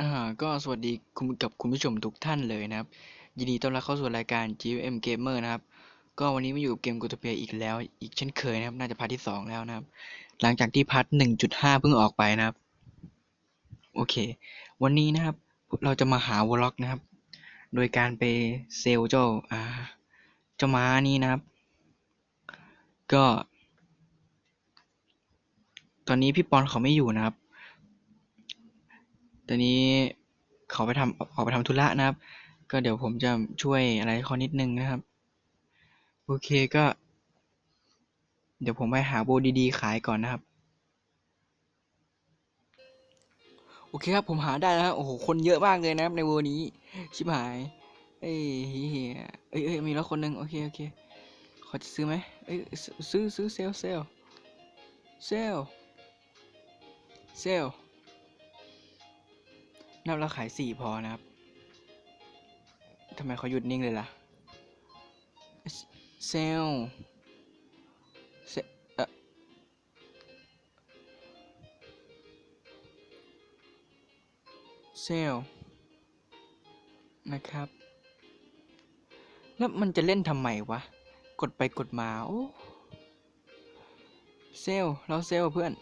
อ่าก็สวัสดีคุณกับคุณผู้ชมทุกท่านเลยนะครับ ยินดีต้อนรับเข้าสู่รายการ GM Gamer นะครับ ก็วันนี้มาอยู่กับเกม g o t o p i a อีกแล้ว อีกเช่นเคยนะครับ น่าจะพาร์ทที่สองแล้วนะครับ หลังจากที่พาร์ทหนึ่งจุดห้าเพิ่งออกไปนะครับ โอเค วันนี้นะครับ เราจะมาหาวอล็อกนะครับ โดยการไปเซลเจ้าอ่าเจ้าม้านี้นะครับ ก็ ตอนนี้พี่ปอนเขาไม่อยู่นะครับ ตอนนี้เขาไปทำออกไปทำธุระนะครับ ก็เดี๋ยวผมจะช่วยอะไรเขานิดนึงนะครับ โอเคก็ เดี๋ยวผมไปหาโบดีๆขายก่อนนะครับ โอเคครับผมหาได้แล้วโอ้โหคนเยอะมากเลยนะครับ ในเวอร์นี้ ชิบหาย เอ้ยเฮียเอ้ยเอ้ยมีแล้วคนหนึ่งโอเคโอเคเขาจะซื้อไหมเอ้ยซื้อซื้อเซลเซลเซลเซล นับแล้วขายสี่พอนะครับทำไมเขาหยุดนิ่งเลยล่ะเซลเซเออเซลนะครับ แล้วมันจะเล่นทำไมวะ กดไปกดมา โอ้ เซลเราเซลเพื่อน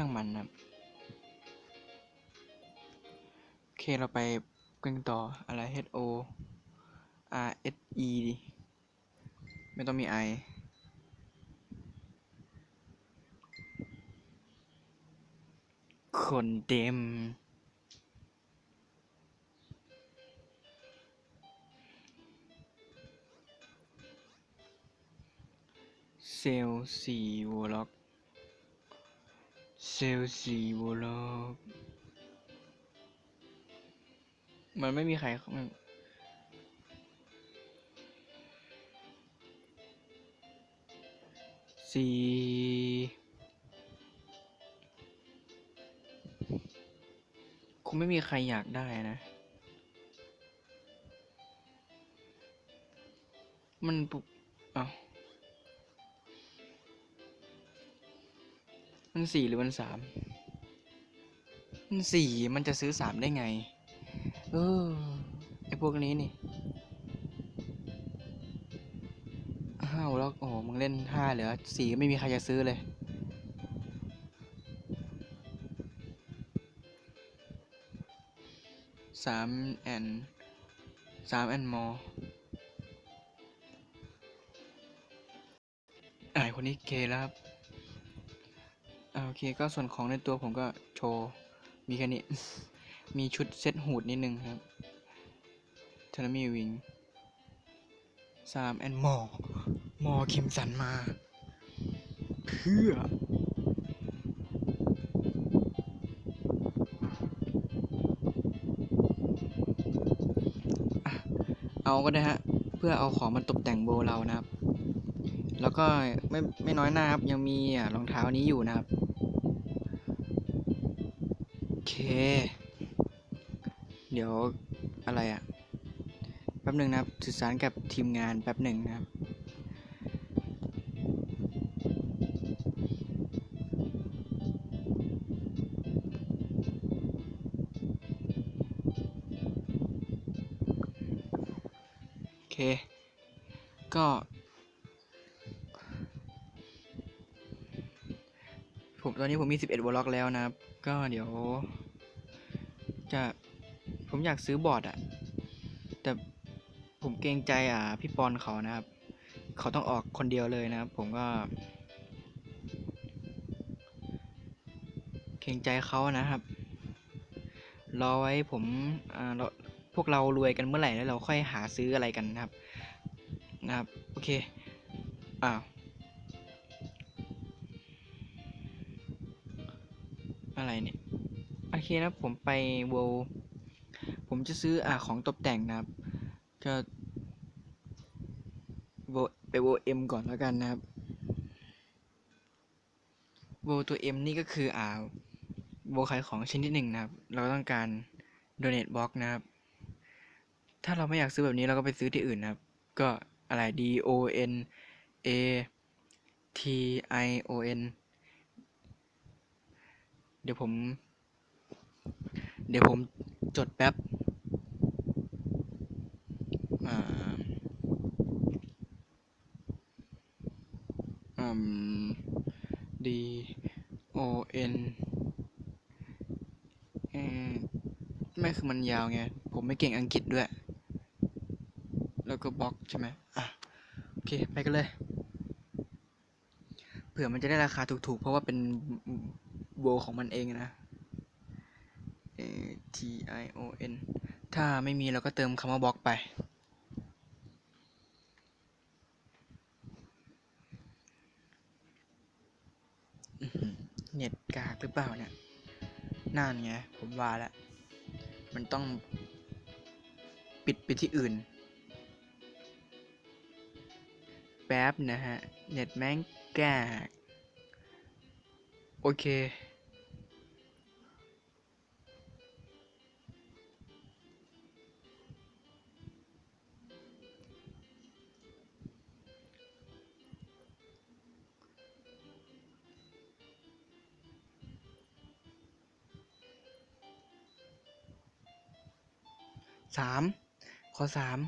ช่างมันนะโอเคเราไปกันต่ออะไร H O R S E ดิไม่ต้องมี I คนเต็มเซลสี่วอล็อก ซลสี่วอลล็อกมันไม่มีใครมันสี่คงไม่มีใครอยากได้นะ มันปุกอ้าว มันสี่หรือมันสามมันสี่มันจะซื้อสามได้ไง เออไอพวกนี้นี่ห้าแล้วโอ้โหมึงเล่นห้าเหลือสี่ไม่มีใครจะซื้อเลยสามแอนสามแอนมอไอคนนี้เคแล้วครับอ่า โอเคก็ส่วนของในตัวผมก็โชว์ มีแค่นี้ มีชุดเซ็ตหูดนิดนึงครับเทอร์มีวิงสามแอนมอมอคิมสันมา เพื่อ เอาก็ได้ฮะ เพื่อเอาของมาตกแต่งโบเรานะครับ แล้วก็ไม่ไม่น้อยหน้าครับ ยังมีรองเท้านี้อยู่นะครับ เค เดี๋ยวอะไรอะ่ะ แป๊บหนึ่งนะครับ สื่อสารกับทีมงานแป๊บหนึ่งนะครับ โอเค ก็ ตอนนี้ผมมี 11วอลล็อกแล้วนะครับ ก็เดี๋ยว จะผมอยากซื้อบอร์ดอะแต่ผมเกรงใจอะพี่ปอนเขานะครับ เขาต้องออกคนเดียวเลยนะครับ ผมก็ เกรงใจเขานะครับ รอไว้ผมอ่าเราพวกเรารวยกันเมื่อไหร่แล้วเราค่อยหาซื้ออะไรกันนะครับ นะครับ โอเค อ้าว อะไรเนี่ย โอเคนะผมไปเวลผมจะซื้ออ่าของตกแต่งนะครับ ก็โวไปโวเอ็มก่อนแล้วกันนะครับโวตัว M นี่ก็คืออ่าโวขายของชนิดหนึ่งนะครับ เราต้องการ donate box นะครับ ถ้าเราไม่อยากซื้อแบบนี้เราก็ไปซื้อที่อื่นนะครับ ก็อะไร D O N A T I O N ดี๋ยวผม เดี๋ยวผมจดแป๊บอ่าอืม D O N เอ่อไม่คือมันยาวไง ผมไม่เก่งอังกฤษด้วย แล้วก็บล็อกใช่ไหมอะ โอเค ไปกันเลย เผื่อมันจะได้ราคาถูกๆ เพราะว่าเป็น โวของมันเองนะ A T I O N ถ้าไม่มีเราก็เติมคำว่าบล็อกไปอื้อหือเน็ตกากหรือเปล่าเนี่ยนั่นไง ผมว่าแล้ว มันต้องปิดไปที่อื่น แป๊บนะฮะ เน็ตแม่งกาก โอเค ข้อสาม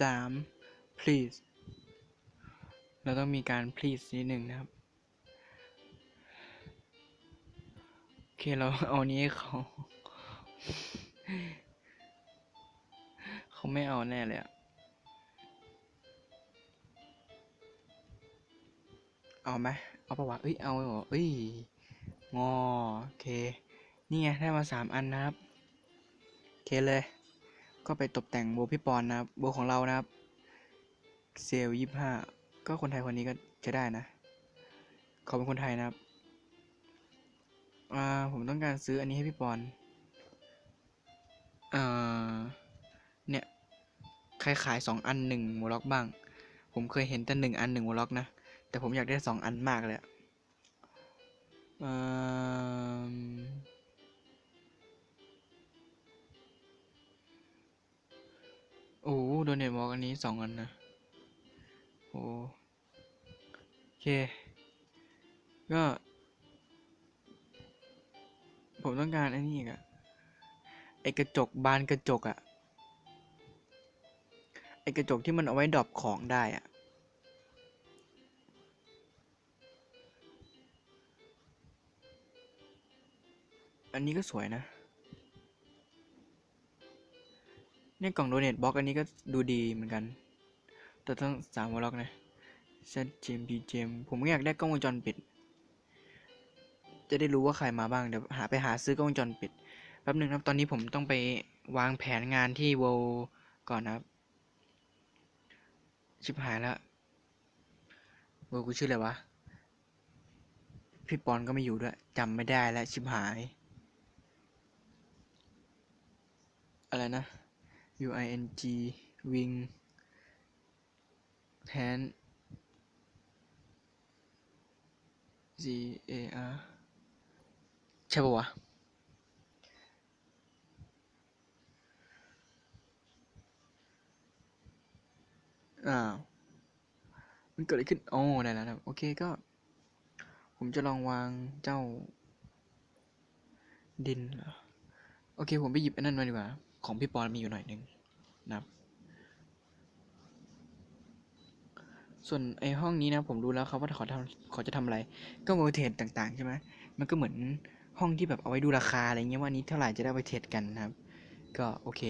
สาม please เราต้องมีการ please นิดหนึ่งนะครับ โอเค เราเอานี้เขา เขาไม่เอาแน่เลยอะ เอาไหมเอาปะวะเอ้ย เอาเหรอเอ้ย งอ โอเค นี่ไง ได้มาสามอันนะครับ โอเคเลย ก็ไปตกแต่งโบพี่ปอนนะครับ โบของเรานะครับ เซลยี่ห้า ก็คนไทยคนนี้ก็จะได้นะ เขาเป็นคนไทยนะครับ อ่า ผมต้องการซื้ออันนี้ให้พี่ปอนเอ่อเนี่ย ใครขายสองอันหนึ่งโมล็อกบ้าง ผมเคยเห็นแต่หนึ่งอันหนึ่งโมล็อกนะ ผมอยากได้สองอันมากเลยเออโอ้โดนเนทวอลอันนี้สองอันนะโอ้โอเค ก็ ผมต้องการอ้นี่อีกอะไอกระจกบานกระจกอะไอกระจกที่มันเอาไว้ดรอปของได้อะ อันนี้ก็สวยนะ เนี่ยกล่องโดเนทบ็อกอันนี้ก็ดูดีเหมือนกัน แต่ต้องสามวอล็อกนะ ZGM PGM ผมก็อยากได้กล้องวงจรปิด จะได้รู้ว่าใครมาบ้าง เดี๋ยวหาไปหาซื้อกล้องวงจรปิด แป๊บหนึ่งครับ ตอนนี้ผมต้องไปวางแผนงานที่ World ก่อนนะครับ ชิบหายแล้ว World กูชื่ออะไรวะ พี่ปอนก็ไม่อยู่ด้วยจำไม่ได้แล้วชิบหาย อะไรนะ U I N G wing hand G A R ใช่ปะวะ อ้าว มันเกิดอะไรขึ้น โอ้ ได้แล้วนะครับโอเคก็ ผมจะลองวางเจ้าดินเหรอ โอเค ผมไปหยิบอันนั้นมาดีกว่า ของพี่ปอนมีอยู่หน่อยหนึงนะครับ ส่วนไอห้องนี้นะผมรู้แล้วครับว่าเขาทำเขาจะทำอะไร ก็โมเทรดต่างๆใช่ไหมมันก็เหมือนห้องที่แบบเอาไว้ดูราคาอะไรเงี้ยว่าอันนี้เท่าไหร่จะได้ไปเทรดกันนะครับ ก็โอเค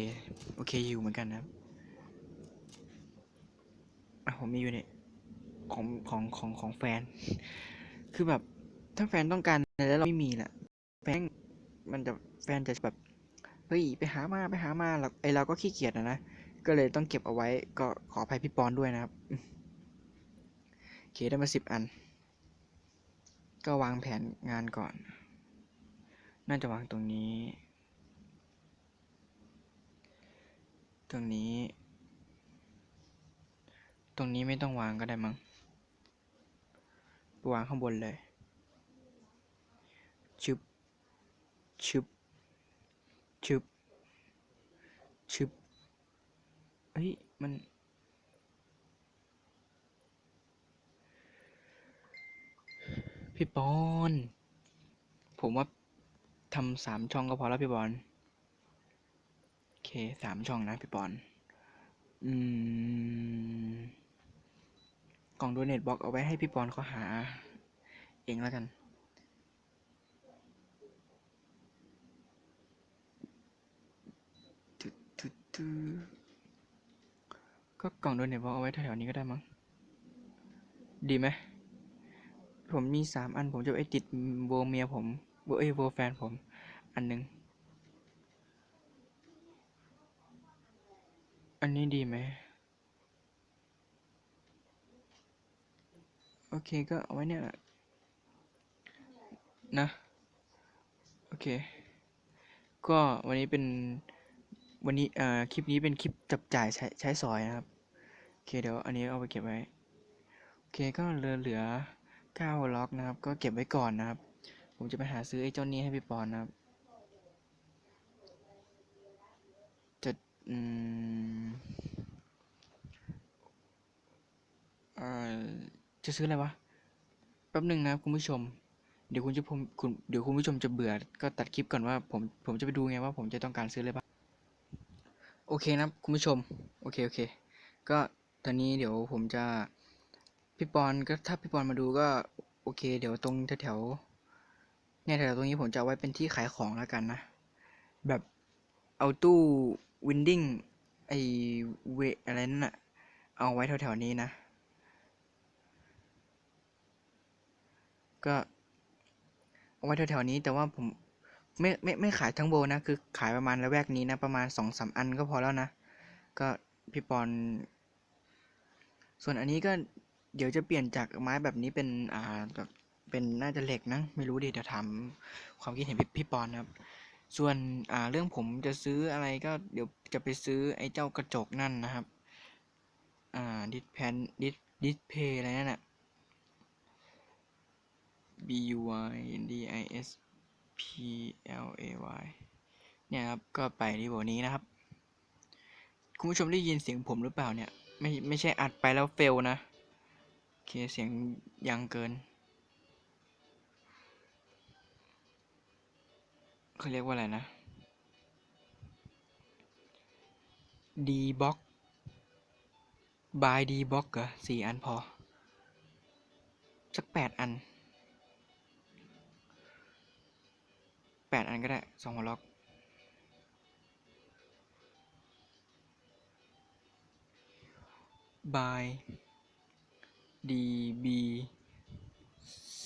โอเคอยู่เหมือนกันนะครับอะผมมีอยู่เนี่ยของของของของแฟน คือแบบถ้าแฟนต้องการแล้วเราไม่มีน่ะแฟนมันจะแฟนจะแบบ เฮ้ยไปหามาไปหามาเราไอเราก็ขี้เกียจนะนะก็เลยต้องเก็บเอาไว้ก็ขออภัยพี่ปอนด้วยนะครับโอเคได้มาสิบอัน ก็วางแผนงานก่อน น่าจะวางตรงนี้ ตรงนี้ ตรงนี้ไม่ต้องวางก็ได้มั้งวางข้างบนเลยชึบชึบ ชึบเฮ้ย มัน พี่ปอนผมว่าทำสามช่องก็พอแล้วพี่บอล โอเคสามช่องนะพี่ปอนอืม กล่องโดเนทบ็อกเอาไว้ให้พี่ปอนเขาหา เองแล้วกัน ตึ๊ดตึ๊ดตึ๊ด ก็กล่องโดเนทบ็อกเอาไว้แถวๆนี้ก็ได้มั้ง ดีไหม ผมมีสามอันผมจะไว้ติดโบเมียผมโบเอโบแฟนผม อันหนึ่ง อันนี้ดีไหม โอเคก็เอาไว้เนี่ยแหละนะ โอเค ก็วันนี้เป็น วันนี้เอ่อคลิปนี้เป็นคลิปจับจ่ายใช้ใช้สอยนะครับโอเคเดี๋ยวอันนี้เอาไปเก็บไว้โอเคก็เหลือเหลือเก้าล็อกนะครับ ก็เก็บไว้ก่อนนะครับ ผมจะไปหาซื้อไอ้เจ้านี้ให้พี่ปอนนะครับจะอืมเอ่อจะซื้ออะไรวะแป๊บหนึ่งนะครับคุณผู้ชมเดี๋ยวคุณจะผมคุณเดี๋ยวคุณผู้ชมจะเบื่อก็ตัดคลิปก่อนว่าผมผมจะไปดูไงว่าผมจะต้องการซื้ออะไรบ้าง โอเคนะคุณผู้ชม โอเค โอเค ก็ตอนนี้เดี๋ยวผมจะ พี่ปอนก็ถ้าพี่ปอนมาดูก็ โอเค เดี๋ยวตรงแถวๆเนี่ยแถวๆตรงนี้ผมจะไว้เป็นที่ขายของแล้วกันนะ แบบเอาตู้วินดิ้งไอเวอะไรนั่นน่ะเอาไว้แถวๆนี้นะ ก็เอาไว้แถวๆนี้แต่ว่าผม ไม่ไม่ไม่ขายทั้งโบนะ คือขายประมาณละแวกนี้นะ ประมาณสองสามอันก็พอแล้วนะ ก็พี่ปอน ส่วนอันนี้ก็เดี๋ยวจะเปลี่ยนจากไม้แบบนี้เป็นอ่าแบบเป็นน่าจะเหล็กนะ ไม่รู้ดิเดี๋ยวถามความคิดเห็นพี่พี่ปอนนะครับ ส่วนอ่าเรื่องผมจะซื้ออะไรก็เดี๋ยวจะไปซื้อไอ้เจ้ากระจกนั่นนะครับ อ่าดิสแพนดิสดิสเพย์อะไรนั่นน่ะ B U Y N D I S P L A Y เนี่ยครับ ก็ไปที่โบนี้นะครับ คุณผู้ชมได้ยินเสียงผมหรือเปล่าเนี่ย ไม่ไม่ใช่อัดไปแล้วเฟลนะ โอเค เสียงยังเกินเขาเรียกว่าอะไรนะ D box by D box เหรอสี่อันพอ สักแปดอัน ดอันก็ได้สองหัวล็อก by db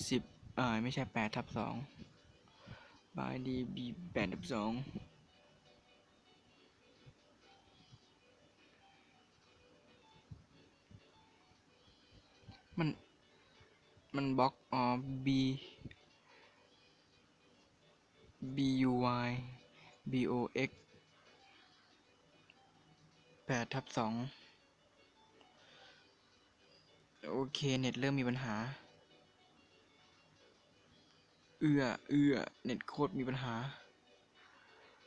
สิบเอ่อไม่ใช่แปดทับสอง by db แปดทับสองมัน มันบล็อกอ๋อ b b u y b o x แปดทับสองโอเค เน็ตเริ่มมีปัญหา เอื้อ เอื้อ เน็ตโคตรมีปัญหา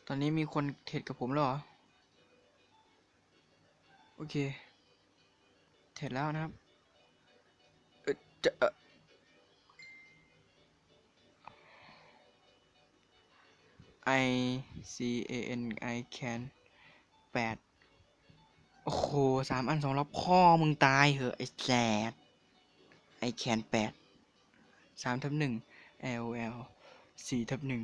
ตอนนี้มีคนเทรดกับผมแล้วเหรอ โอเค เทรดแล้วนะครับ เออจะ I C A N I can แปดโอ้โหสามอันสองรอบพ่อมึงตายเหอะไอ้แสดไอแคนแปดสามทับหนึ่ง L L สี่ทับหนึ่ง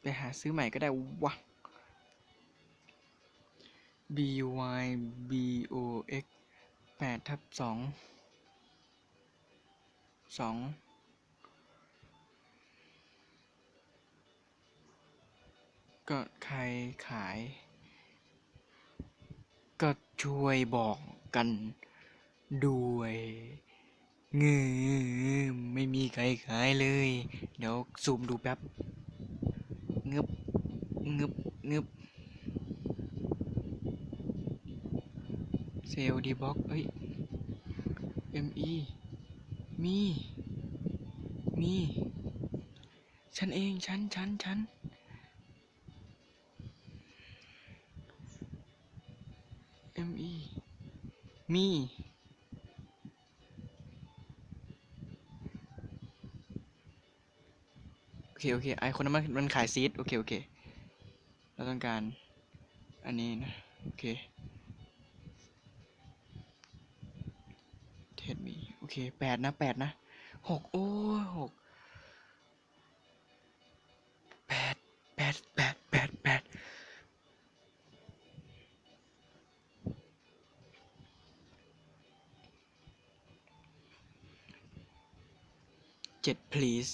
ไปหาซื้อใหม่ก็ได้วะ B Y B O X แปดทับสอง สองก็ใครขาย ก็ช่วยบอกกันด้วยเงือไม่มีใครขายเลย เดี๋ยวซูมดูแป๊บเงึบเงึบเงึบเซลดีบ็อกเอ้ย ME มี มี ฉันเอง ฉัน ฉัน ฉัน M E มี โอเค โอเค ไอคนนั้นมันมันขายซีด โอเค โอเค เราต้องการ อันนี้นะ โอเค เคแปดนะแปดนะหกโอ้หกแปดแปดแปดแปดแปดเจ็ด please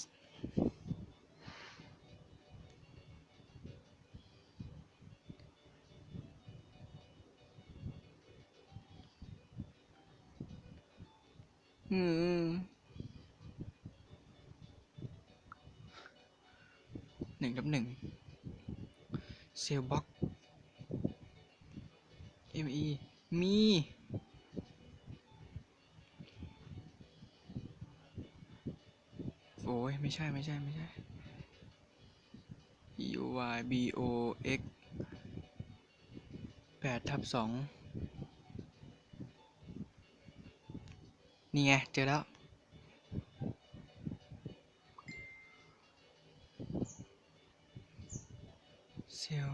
เซลบ็อกเอ็มอีมีโอ้ยไม่ใช่ไม่ใช่ไม่ใช่ U Y B O X แปดทับสองนี่ไง เจอแล้ว เซล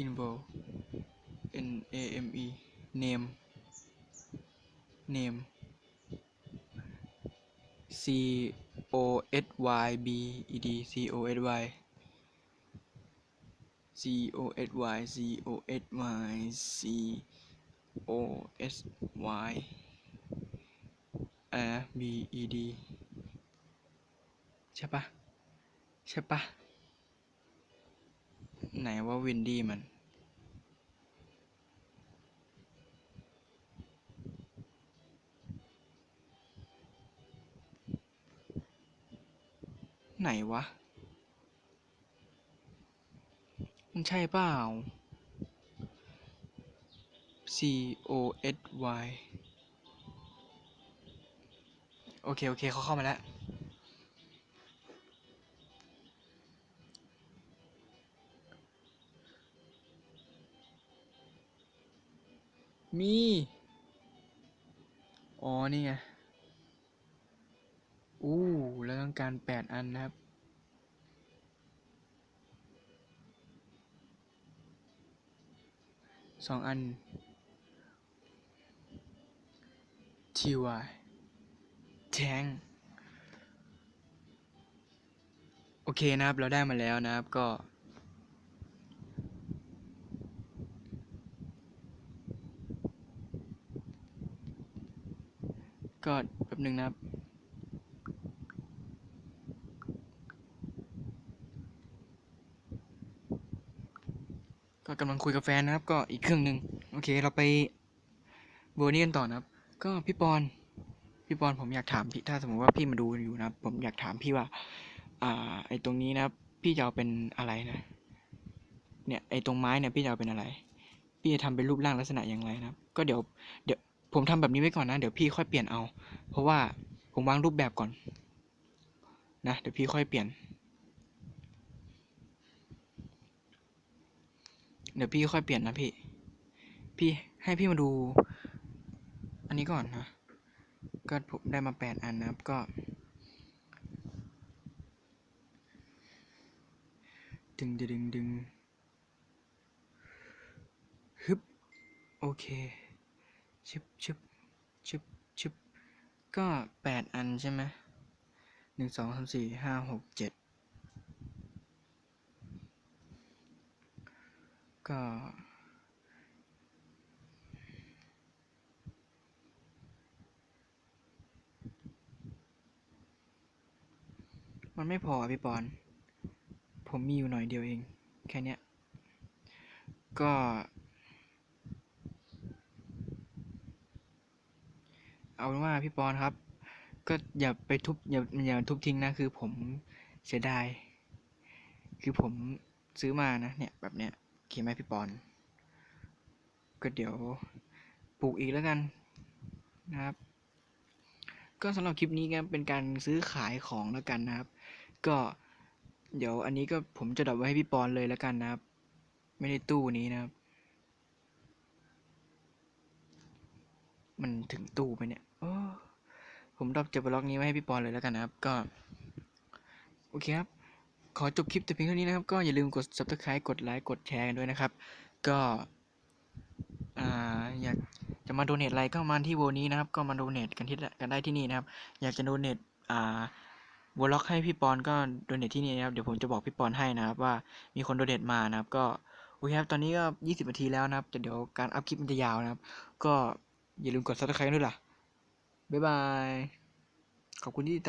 invo n a m e name name c o s y b e d c o s y c o s y c o s y c o s y อะไรนะ B E D ใช่ปะใช่ปะไหนว่าวินดี้มัน ไหนวะ มันใช่เปล่า C O S Y โอเค โอเคเขาเข้ามาแล้ว มี อ๋อ นี่ไง อู้ แล้วต้องการแปดอันนะครับ สองอัน TY แทงโอเคนะครับ เราได้มาแล้วนะครับ ก็ ก็แป๊บหนึ่งนะครับ กำลังคุยกับแฟนนะครับ ก็อีกเครื่องหนึ่งโอเค เราไปเวอร์นี่กันต่อนะครับ ก็พี่ปอนพี่ปอนผมอยากถามพี่ถ้าสมมติว่าพี่มาดูอยู่นะครับ ผมอยากถามพี่ว่า อ่า ไอตรงนี้นะครับ พี่จะเอาเป็นอะไรนะ เนี่ยไอตรงไม้เนี่ยพี่จะเอาเป็นอะไร พี่จะทำเป็นรูปร่างลักษณะอย่างไรนะครับ ก็เดี๋ยวเดี๋ยวผมทำแบบนี้ไว้ก่อนนะ เดี๋ยวพี่ค่อยเปลี่ยนเอา เพราะว่าผมวางรูปแบบก่อน นะ เดี๋ยวพี่ค่อยเปลี่ยน เดี๋ยวพี่ค่อยเปลี่ยนนะพี่ พี่ให้พี่มาดู อันนี้ก่อนนะก็ผมได้มาแปดอันนะครับก็ ดึงดึงดึงดึงฮึบโอเคชึบชึบชึบชึบก็แปดอันใช่ไหมหนึ่งสองสามสี่ห้าหกเจ็ด ก็ มันไม่พอพี่ปอน ผมมีอยู่หน่อยเดียวเอง แค่เนี้ยก็ เอาเป็นว่าพี่ปอนครับ ก็อย่าไปทุบอย่าอย่าทุบทิ้งนะ คือผมเสียดาย คือผมซื้อมานะ เนี่ย แบบเนี้ย เคไหมพี่ปอน ก็เดี๋ยวปลูกอีกแล้วกันนะครับ ก็สำหรับคลิปนี้ก็เป็นการซื้อขายของแล้วกันนะครับ ก็เดี๋ยวอันนี้ก็ผมจะดรอปไว้ให้พี่ปอนเลยแล้วกันนะครับ ไม่ได้ตู้นี้นะครับ มันถึงตู้ไปเนี่ยโอ้ผมดรอปเจ็บบล็อกนี้ไว้ให้พี่ปอนเลยแล้วกันนะครับ ก็ โอเคครับ ขอจบคลิปแต่เพียงเท่านี้นะครับ ก็อย่าลืมกด subscribe กดไลค์กดแชร์กันด้วยนะครับ ก็อยากจะมาโดเนทอะไรก็มาที่โวนี้นะครับ ก็มาโดเนทกันที่กันได้ที่นี่นะครับ อยากจะโดเนทอ่าวอลล็อกให้พี่ปอนก็โดเนทที่นี่นะครับ เดี๋ยวผมจะบอกพี่ปอนให้นะครับ ว่ามีคนโดเนทมานะครับ ก็โอเคครับ ตอนนี้ก็ 20 นาทีแล้วนะครับแต่เดี๋ยวการอัพคลิปมันจะยาวนะครับ ก็อย่าลืมกด subscribe ด้วยล่ะ บ๊ายบาย ขอบคุณที่ติดตาม